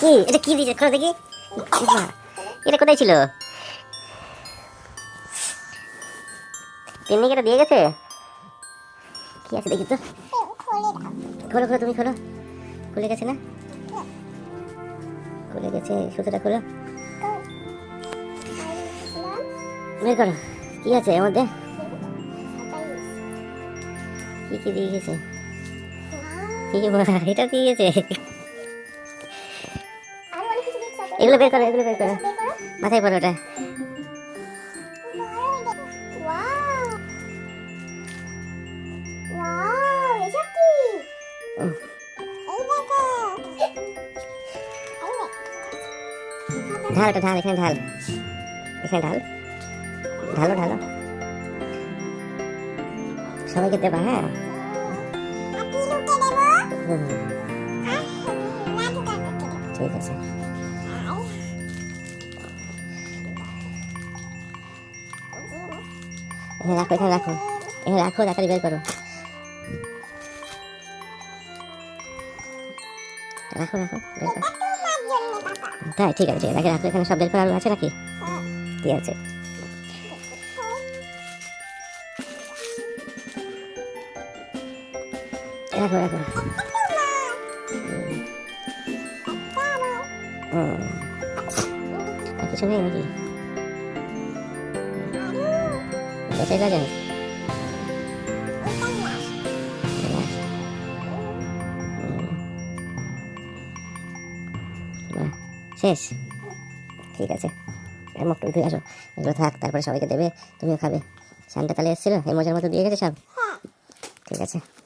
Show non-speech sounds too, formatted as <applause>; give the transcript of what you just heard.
কি? এটা কি দিয়েছে? খোলো দেখি? এটা কোথায় ছিল? তেমনি এটা দিয়ে গেছে? কি আছে দেখি তো। খোলো খোলো, তুমি খোলো। খুলে গেছে না? খুলে গেছে সুতোটা খোলো। বের করো। কি আছে এর মধ্যে? কি কি দিয়ে গেছে? কি <laughs> এটা দিয়ে গেছে এগুলো বের করো, এগুলো বের করো। মাথায় পড়ো ওটা। ঢাল ওটা ঢাল, এখানে ঢাল। এখানে ঢাল। ঢালো ঢালো। সবাইকে দেবা হ্যাঁ? ঠিক আছে এখানে রাখো এখানে রাখো এখানে রাখো তাড়াতাড়ি বের করো রাখো রাখো বের করো তাই ঠিক আছে ঠিক আছে রাখো এখানে সব বের করার আছে নাকি ঠিক আছে রাখো রাখো। আর কিছু নেই লাগে বাহ, শেষ ঠিক আছে মুখ টুক ধুয়ে আসো এগুলো থাক তারপরে সবাইকে দেবে তুমিও খাবে সানটা তাহলে এসেছিল এই মজার মতো দিয়ে গেছে সব ঠিক আছে।